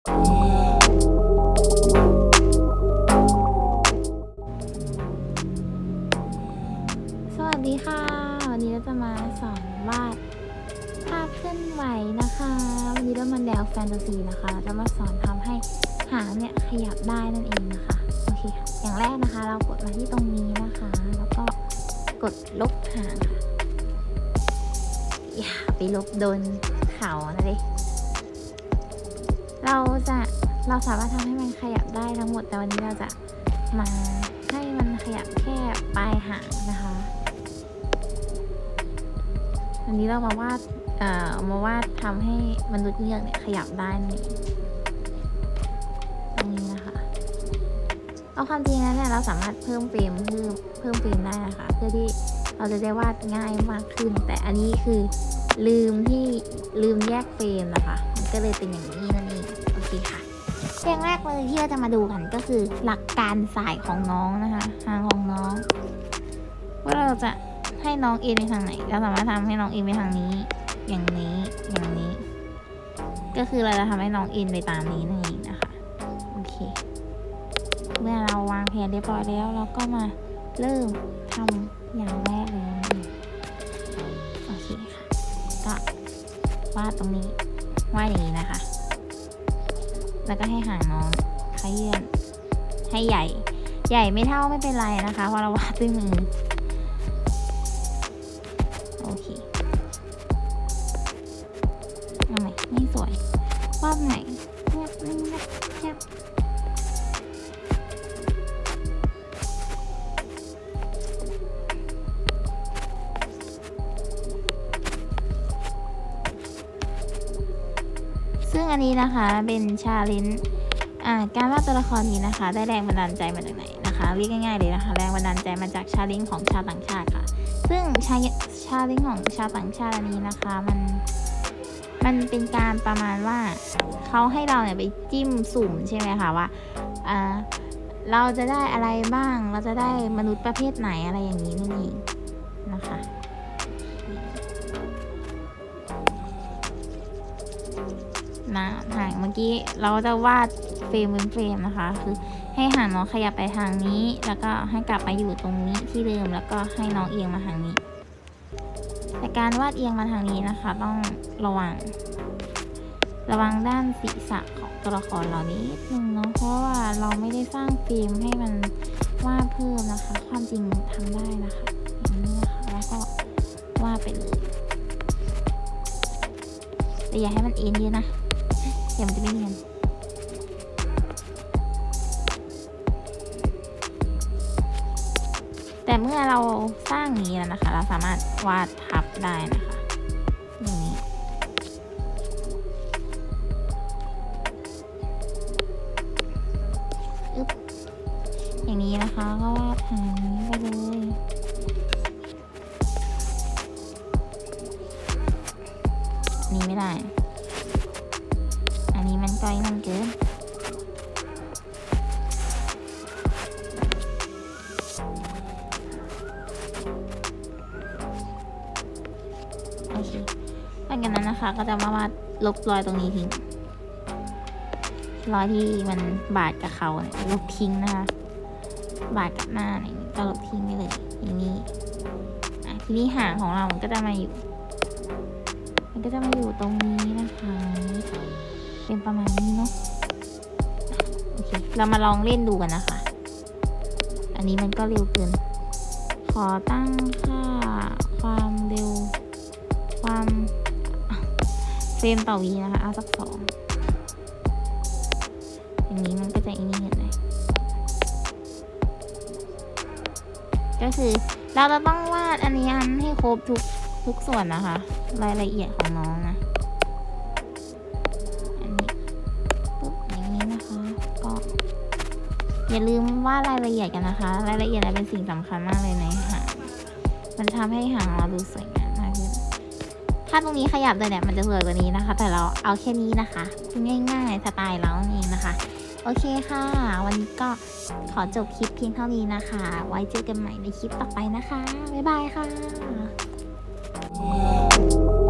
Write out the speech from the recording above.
สวัสดีค่ะ วันนี้เราจะมาสอนวาดภาพเคลื่อนไหวนะคะ วันนี้เรามาแนวแฟนตาซีนะคะเราจะมาสอนทำให้หางเนี่ยขยับได้นั่นเองนะคะโอเคค่ะอย่างแรกนะคะ เรากดมาที่ตรงนี้นะคะ แล้วก็กดลบหางค่ะอย่าไปลบโดนเขานะเด็ เราจะเราสามารถทำให้มันขยับได้ทั้งหมดแต่วันนี้เราจะมาให้มันขยับแค่ปลายหางนะคะวันนี้เรามาวาดเอ่อมาวาดทำให้มนุษย์เงือกเนี่ยขยับได้นั่ตรงนี้นะคะเอาความจริงแล้วเนี่ยเราสามารถเพิ่มเฟรมเพิ่มเพิ่มเฟรมได้นะคะเพื่อที่เราจะได้วาดง่ายมากขึ้น แต่อันนี้คือลืมที่ลืมแยกเฟรมนะคะ มันก็เลยเป็นอย่างนี้นั่นเอง โอเคค่ะอย่างแรกเลยที่เราจะมาดูกันก็คือหลักการสายของน้องนะคะหางของน้อง ว่าเราจะให้น้องเอ็นไปทางไหนเราสามารถทำให้น้องเอ็นไปทางนี้ อย่างนี้อย่างนี้ ก็คือเราจะทำให้น้องเอ็นไปตามนี้นั่นเองนะคะโอเค เมื่อเราวางแผนเรียบร้อยแล้วเราก็มาเริ่มทำอย่างแรกเลยโอเคค่ะก็วาดตรงนี้วาดอย่างนี้นะคะ แล้วก็ให้หางน้องขยื่นให้ใหญ่ ใหญ่ไม่เท่าไม่เป็นไรนะคะเพราะเราวาดด้วยมือโอเคเอาใหม่ไม่สวยวาดใหม่แยบแยบแยบ ซึ่งอันนี้นะคะเป็นชาเลนจ์การวาดตัวละครนี้นะคะ ได้แรงบันดาลใจมาจากไหนนะคะเรียกง่ายๆเลยนะคะ แรงบันดาลใจมาจากชาเลนจ์ของชาวต่างชาติค่ะ ซึ่งชาชาเลนจ์ของชาวต่างชาติอันนี้นะคะมันมันเป็นการประมาณว่าเขาให้เราเนี่ยไปจิ้มสุ่มใช่ไหมคะว่าอ่าเราจะได้อะไรบ้าง เราจะได้มนุษย์ประเภทไหนอะไรอย่างนี้นั่นเองนะคะ นะหางเมื่อกี้เราจะวาดเฟรมเป็นเฟรมนะคะ คือให้หางน้องขยับไปทางนี้ แล้วก็ให้กลับมาอยู่ตรงนี้ที่เดิมแล้วก็ให้น้องเอียงมาทางนี้ แต่การวาดเอียงมาทางนี้นะคะ ต้องระวัง ระวังด้านศีรษะของตัวละครเรานิดนึงเนาะเพราะว่าเราไม่ได้สร้างเฟรมให้มันวาดเพิ่มนะคะ ความจริงทำได้นะคะอย่างนี้นะคะแล้วก็วาดไปเลยแต่อย่าให้มันเอ็นเยอะนะ สียวมันจะไม่เนียนแต่เมื่อเราสร้างนี้แล้วนะคะ เราสามารถวาดทับได้นะคะอย่างนี้อึ๊บอย่างนี้นะคะก็วาดหางนี้ไปเลยนี่ไม่ได้ อันนี้มันก้อยมันเกินโอเคหลังจากนั้นนะคะก็จะมาวาลบรอยตรงนี้ทิ้ง รอยที่มันบาดกับเขาเนี่ยลบทิ้งนะคะ บาดกับหน้าเนี่ยก็ลบทิ้งไปเลยอย่างนี้อะทีนี้หางของเรามันก็จะมาอยู่ มันก็จะมาอยู่ตรงนี้นะคะ เป็นประมาณนี้เนาะโอเคเรามาลองเล่นดูกันนะคะ อันนี้มันก็เร็วเกิน ขอตั้งค่าความเร็ว ความเฟรมต่อวีนะคะเอาสักสองอย่างนี้มันก็จะอินี่เห็นไหมก็คือเราจะต้องวาดอันนี้อันให้ครบทุกทุกส่วนนะคะ รายละเอียดของน้องนะ อย่าลืมว่ารายละเอียดกันนะคะ รายละเอียดเนี่ยเป็นสิ่งสำคัญมากเลยในหางมันจะทำให้หางเราดูสวยงามมากขึ้นถ้าตรงนี้ขยับเลยเนี่ยมันจะสวยกว่านี้นะคะ แต่เราเอาแค่นี้นะคะง่ายๆสไตล์เราเองนะคะโอเคค่ะ วันนี้ก็ขอจบคลิปเพียงเท่านี้นะคะ ไว้เจอกันใหม่ในคลิปต่อไปนะคะ บ๊ายบายค่ะ